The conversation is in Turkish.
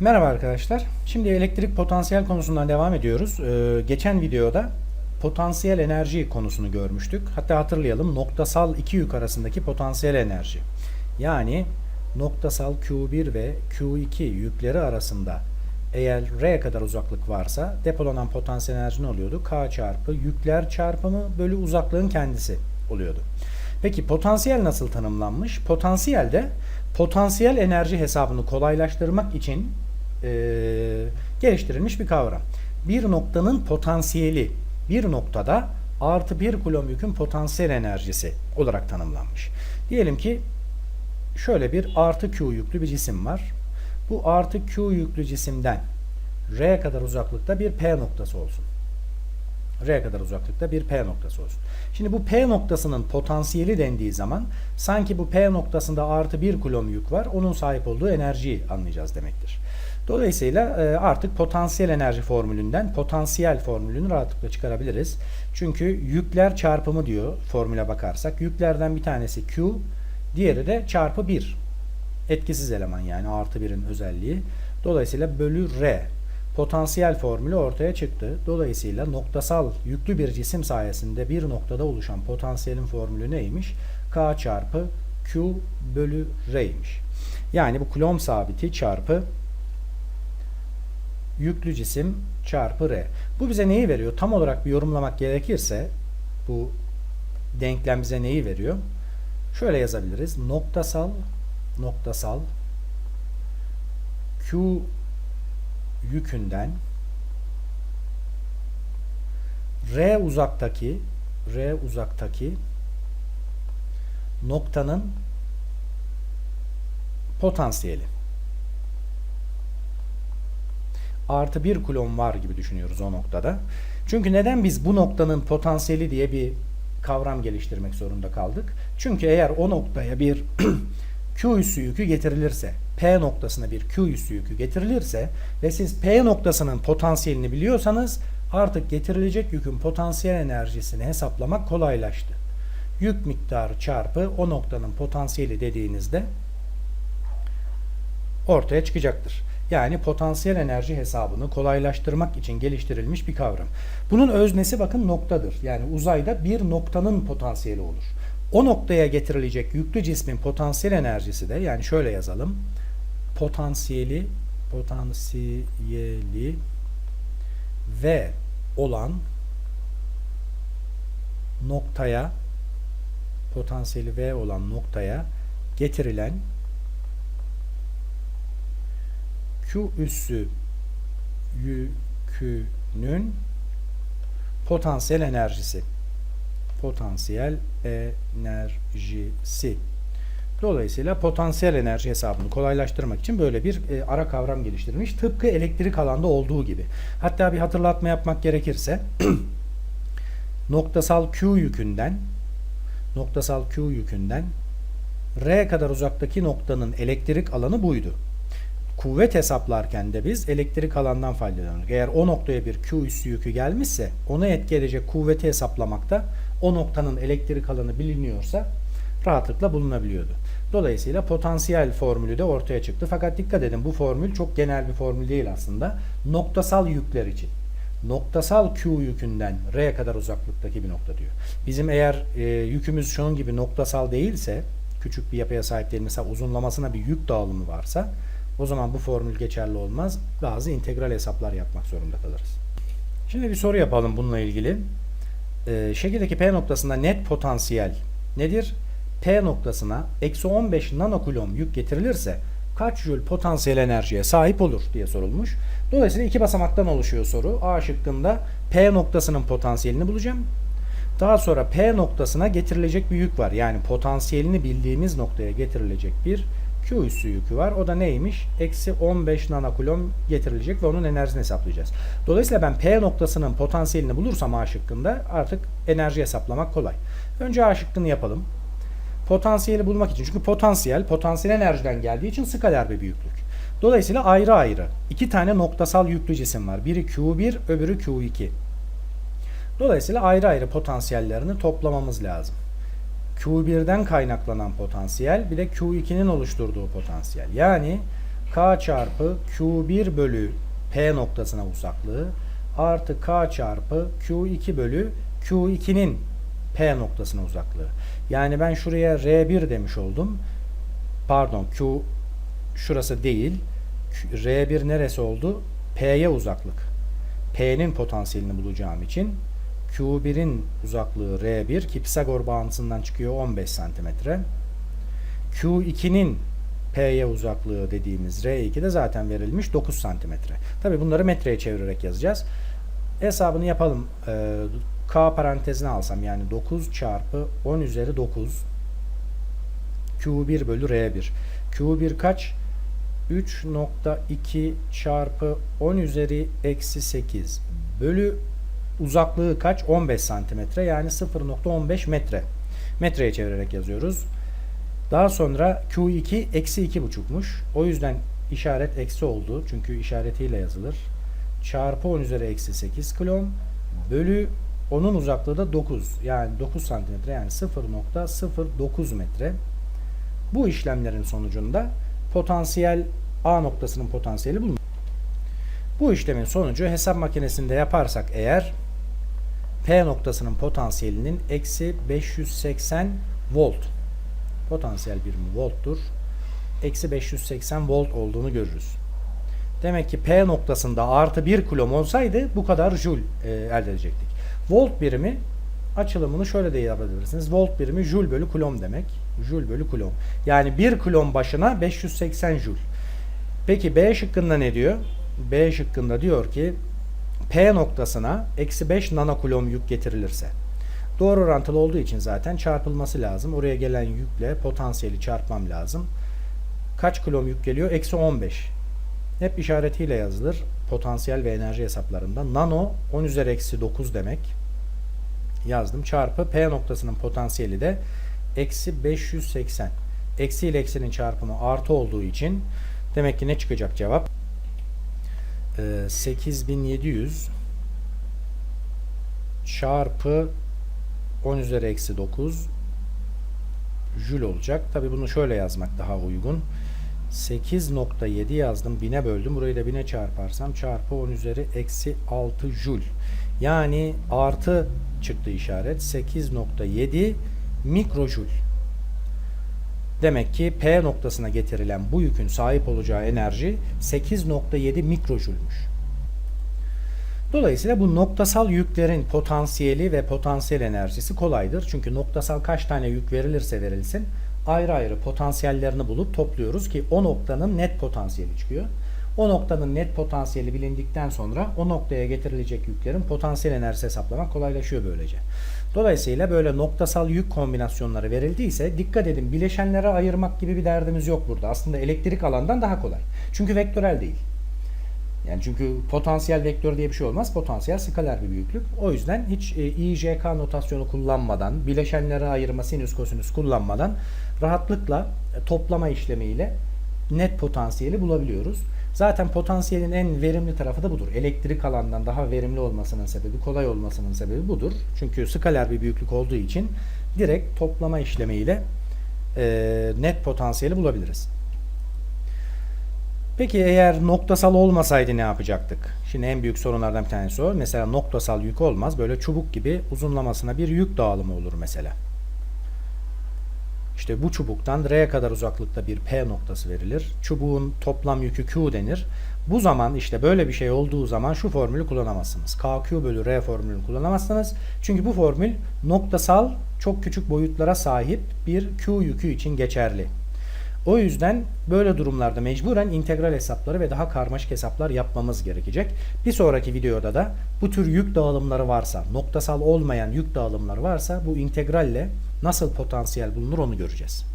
Merhaba arkadaşlar. Şimdi elektrik potansiyel konusundan devam ediyoruz. Ee, geçen videoda potansiyel enerji konusunu görmüştük. Hatta hatırlayalım noktasal iki yük arasındaki potansiyel enerji. Yani noktasal Q1 ve Q2 yükleri arasında eğer R kadar uzaklık varsa depolanan potansiyel enerji ne oluyordu? K çarpı yükler çarpımı bölü uzaklığın kendisi oluyordu. Peki potansiyel nasıl tanımlanmış? Potansiyel de potansiyel enerji hesabını kolaylaştırmak için e, geliştirilmiş bir kavram. Bir noktanın potansiyeli bir noktada artı bir kulom yükün potansiyel enerjisi olarak tanımlanmış. Diyelim ki şöyle bir artı Q yüklü bir cisim var. Bu artı Q yüklü cisimden R kadar uzaklıkta bir P noktası olsun. R kadar uzaklıkta bir P noktası olsun. Şimdi bu P noktasının potansiyeli dendiği zaman sanki bu P noktasında artı bir kulom yük var. Onun sahip olduğu enerjiyi anlayacağız demektir. Dolayısıyla e, artık potansiyel enerji formülünden potansiyel formülünü rahatlıkla çıkarabiliriz. Çünkü yükler çarpımı diyor formüle bakarsak. Yüklerden bir tanesi Q, diğeri de çarpı 1. Etkisiz eleman yani artı 1'in özelliği. Dolayısıyla bölü R potansiyel formülü ortaya çıktı. Dolayısıyla noktasal yüklü bir cisim sayesinde bir noktada oluşan potansiyelin formülü neymiş? K çarpı Q bölü R'ymiş. Yani bu Coulomb sabiti çarpı yüklü cisim çarpı R. Bu bize neyi veriyor? Tam olarak bir yorumlamak gerekirse bu denklem bize neyi veriyor? Şöyle yazabiliriz. Noktasal noktasal Q yükünden R uzaktaki R uzaktaki noktanın potansiyeli. Artı bir kulon var gibi düşünüyoruz o noktada. Çünkü neden biz bu noktanın potansiyeli diye bir kavram geliştirmek zorunda kaldık? Çünkü eğer o noktaya bir Q üssü yükü getirilirse, P noktasına bir Q üssü yükü getirilirse ve siz P noktasının potansiyelini biliyorsanız artık getirilecek yükün potansiyel enerjisini hesaplamak kolaylaştı. Yük miktarı çarpı o noktanın potansiyeli dediğinizde ortaya çıkacaktır. Yani potansiyel enerji hesabını kolaylaştırmak için geliştirilmiş bir kavram. Bunun öznesi bakın noktadır. Yani uzayda bir noktanın potansiyeli olur. O noktaya getirilecek yüklü cismin potansiyel enerjisi de yani şöyle yazalım. Potansiyeli potansiyeli V olan noktaya potansiyeli V olan noktaya getirilen Q üssü yükünün potansiyel enerjisi potansiyel enerjisi. Dolayısıyla potansiyel enerji hesabını kolaylaştırmak için böyle bir e, ara kavram geliştirilmiş. Tıpkı elektrik alanda olduğu gibi. Hatta bir hatırlatma yapmak gerekirse noktasal Q yükünden noktasal Q yükünden R kadar uzaktaki noktanın elektrik alanı buydu. Kuvvet hesaplarken de biz elektrik alandan faydalanıyoruz. Eğer o noktaya bir Q üssü yükü gelmişse ona etki edecek kuvveti hesaplamakta o noktanın elektrik alanı biliniyorsa rahatlıkla bulunabiliyordu. Dolayısıyla potansiyel formülü de ortaya çıktı. Fakat dikkat edin bu formül çok genel bir formül değil aslında. Noktasal yükler için. Noktasal Q yükünden R'ye kadar uzaklıktaki bir nokta diyor. Bizim eğer e, yükümüz şunun gibi noktasal değilse, küçük bir yapıya sahip değil, mesela uzunlamasına bir yük dağılımı varsa o zaman bu formül geçerli olmaz. Bazı integral hesaplar yapmak zorunda kalırız. Şimdi bir soru yapalım bununla ilgili. Ee, şekildeki P noktasında net potansiyel nedir? P noktasına eksi 15 nanokulom yük getirilirse kaç jül potansiyel enerjiye sahip olur diye sorulmuş. Dolayısıyla iki basamaktan oluşuyor soru. A şıkkında P noktasının potansiyelini bulacağım. Daha sonra P noktasına getirilecek bir yük var. Yani potansiyelini bildiğimiz noktaya getirilecek bir Q üssü yükü var. O da neymiş? Eksi 15 nanokulom getirilecek ve onun enerjisini hesaplayacağız. Dolayısıyla ben P noktasının potansiyelini bulursam A şıkkında artık enerji hesaplamak kolay. Önce A şıkkını yapalım. Potansiyeli bulmak için. Çünkü potansiyel, potansiyel enerjiden geldiği için skaler bir büyüklük. Dolayısıyla ayrı ayrı iki tane noktasal yüklü cisim var. Biri Q1, öbürü Q2. Dolayısıyla ayrı ayrı potansiyellerini toplamamız lazım. Q1'den kaynaklanan potansiyel bir de Q2'nin oluşturduğu potansiyel. Yani K çarpı Q1 bölü P noktasına uzaklığı artı K çarpı Q2 bölü Q2'nin P noktasına uzaklığı. Yani ben şuraya R1 demiş oldum. Pardon Q şurası değil. Q- R1 neresi oldu? P'ye uzaklık. P'nin potansiyelini bulacağım için Q1'in uzaklığı R1 ki Pisagor bağıntısından çıkıyor 15 santimetre. Q2'nin P'ye uzaklığı dediğimiz R2 de zaten verilmiş 9 santimetre. Tabi bunları metreye çevirerek yazacağız. Hesabını yapalım. Ee, K parantezine alsam yani 9 çarpı 10 üzeri 9 Q1 bölü R1. Q1 kaç? 3.2 çarpı 10 üzeri eksi 8 bölü uzaklığı kaç? 15 santimetre yani 0.15 metre. Metreye çevirerek yazıyoruz. Daha sonra Q2 eksi 2.5'muş. O yüzden işaret eksi oldu. Çünkü işaretiyle yazılır. Çarpı 10 üzeri eksi 8 kulom bölü onun uzaklığı da 9. Yani 9 santimetre yani 0.09 metre. Bu işlemlerin sonucunda potansiyel A noktasının potansiyeli bulunur. Bu işlemin sonucu hesap makinesinde yaparsak eğer P noktasının potansiyelinin eksi 580 volt potansiyel birimi volttur. Eksi 580 volt olduğunu görürüz. Demek ki P noktasında artı 1 kulom olsaydı bu kadar joule e, elde edecektik. Volt birimi açılımını şöyle de yapabilirsiniz. Volt birimi joule bölü kulom demek. Joule bölü kulom. Yani 1 kulom başına 580 joule. Peki B şıkkında ne diyor? B şıkkında diyor ki P noktasına eksi 5 nanokulom yük getirilirse. Doğru orantılı olduğu için zaten çarpılması lazım. Oraya gelen yükle potansiyeli çarpmam lazım. Kaç kulom yük geliyor? Eksi 15. Hep işaretiyle yazılır. Potansiyel ve enerji hesaplarında. Nano 10 üzeri eksi 9 demek. Yazdım. Çarpı P noktasının potansiyeli de eksi 580. Eksi ile eksinin çarpımı artı olduğu için demek ki ne çıkacak cevap? Ee, 8700 çarpı 10 üzeri eksi 9 jül olacak. Tabi bunu şöyle yazmak daha uygun. 8.7 yazdım. 1000'e böldüm. Burayı da 1000'e çarparsam çarpı 10 üzeri eksi 6 jül. Yani artı çıktı işaret. 8.7 mikrojül. Demek ki P noktasına getirilen bu yükün sahip olacağı enerji 8.7 mikrojülmüş. Dolayısıyla bu noktasal yüklerin potansiyeli ve potansiyel enerjisi kolaydır. Çünkü noktasal kaç tane yük verilirse verilsin ayrı ayrı potansiyellerini bulup topluyoruz ki o noktanın net potansiyeli çıkıyor. O noktanın net potansiyeli bilindikten sonra o noktaya getirilecek yüklerin potansiyel enerjisi hesaplamak kolaylaşıyor böylece. Dolayısıyla böyle noktasal yük kombinasyonları verildiyse dikkat edin bileşenlere ayırmak gibi bir derdimiz yok burada. Aslında elektrik alandan daha kolay. Çünkü vektörel değil. Yani çünkü potansiyel vektör diye bir şey olmaz. Potansiyel skaler bir büyüklük. O yüzden hiç e, IJK notasyonu kullanmadan, bileşenlere ayırma sinüs kosinüs kullanmadan rahatlıkla e, toplama işlemiyle net potansiyeli bulabiliyoruz. Zaten potansiyelin en verimli tarafı da budur. Elektrik alandan daha verimli olmasının sebebi, kolay olmasının sebebi budur. Çünkü skaler bir büyüklük olduğu için direkt toplama işlemiyle e, net potansiyeli bulabiliriz. Peki eğer noktasal olmasaydı ne yapacaktık? Şimdi en büyük sorunlardan bir tanesi o. Mesela noktasal yük olmaz. Böyle çubuk gibi uzunlamasına bir yük dağılımı olur mesela. İşte bu çubuktan R'ye kadar uzaklıkta bir P noktası verilir. Çubuğun toplam yükü Q denir. Bu zaman işte böyle bir şey olduğu zaman şu formülü kullanamazsınız. KQ bölü R formülünü kullanamazsınız. Çünkü bu formül noktasal çok küçük boyutlara sahip bir Q yükü için geçerli. O yüzden böyle durumlarda mecburen integral hesapları ve daha karmaşık hesaplar yapmamız gerekecek. Bir sonraki videoda da bu tür yük dağılımları varsa, noktasal olmayan yük dağılımları varsa bu integralle nasıl potansiyel bulunur onu göreceğiz.